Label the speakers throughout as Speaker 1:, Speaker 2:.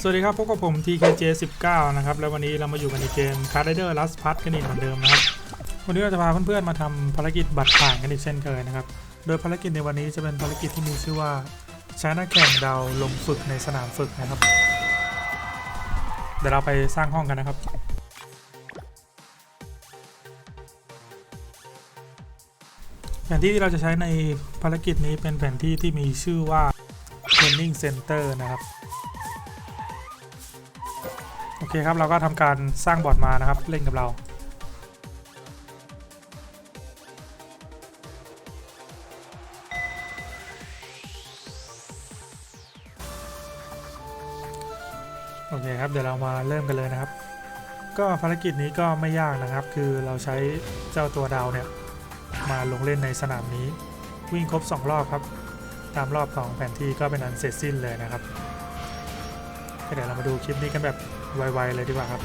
Speaker 1: สวัสดีครับพบกับผม TKJ19 นะครับ แล้ววันนี้เรามาอยู่กันในเกม Card Rider Last p a s กันอีกเหมือนเดิมนะครับ วันนี้เราจะพาเพื่อนๆมาทำภารกิจบัตรผ่านกันอีกเช่นเคยนะครับ โดยภารกิจในวันนี้จะเป็นภารกิจที่มีชื่อว่าใช้นักแข่งดาวลงฝึกในสนามฝึกนะครับ เดี๋ยวเราไปสร้างห้องกันนะครับแผนที่ที่เราจะใช้ในภารกิจนี้เป็นแผนที่ที่มีชื่อว่า Training Center นะครับ โอเคครับ เราก็ทำการสร้างบอร์ดมานะครับ เล่นกับเรา โอเคครับ เดี๋ยวเรามาเริ่มกันเลยนะครับ ก็ภารกิจนี้ก็ไม่ยากนะครับ คือเราใช้เจ้าตัวดาวเนี่ย มาลงเล่นในสนามนี้ วิ่งครบ 2 รอบครับ ตามรอบของแผนที่ก็เป็นอันเสร็จสิ้นเลยนะครับ เดี๋ยวเรามาดูคลิปนี้กันแบบไวๆเลยดีกว่าครับ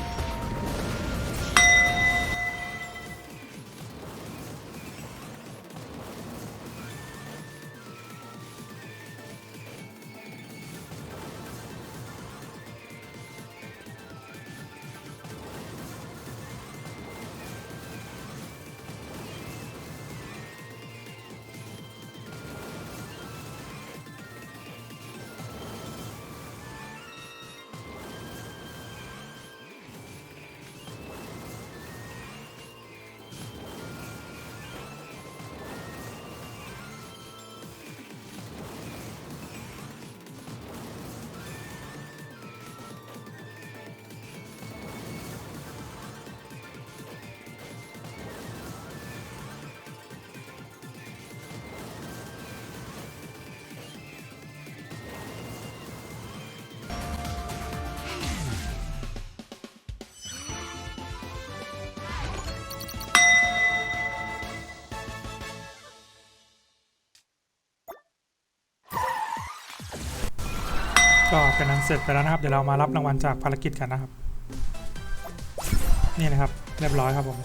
Speaker 1: ก็เป็นอันเสร็จไปแล้วนะครับ เดี๋ยวเรามารับรางวัลจากภารกิจกันนะครับ นี่นะครับ เรียบร้อยครับผม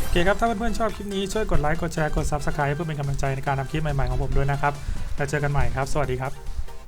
Speaker 1: โอเคครับ ถ้าเพื่อนๆชอบคลิปนี้ช่วยกดไลค์ กดแชร์ กด Subscribe เพื่อเป็นกำลังใจในการทำคลิปใหม่ๆของผมด้วยนะครับ แล้วเจอกันใหม่ครับ สวัสดีครับ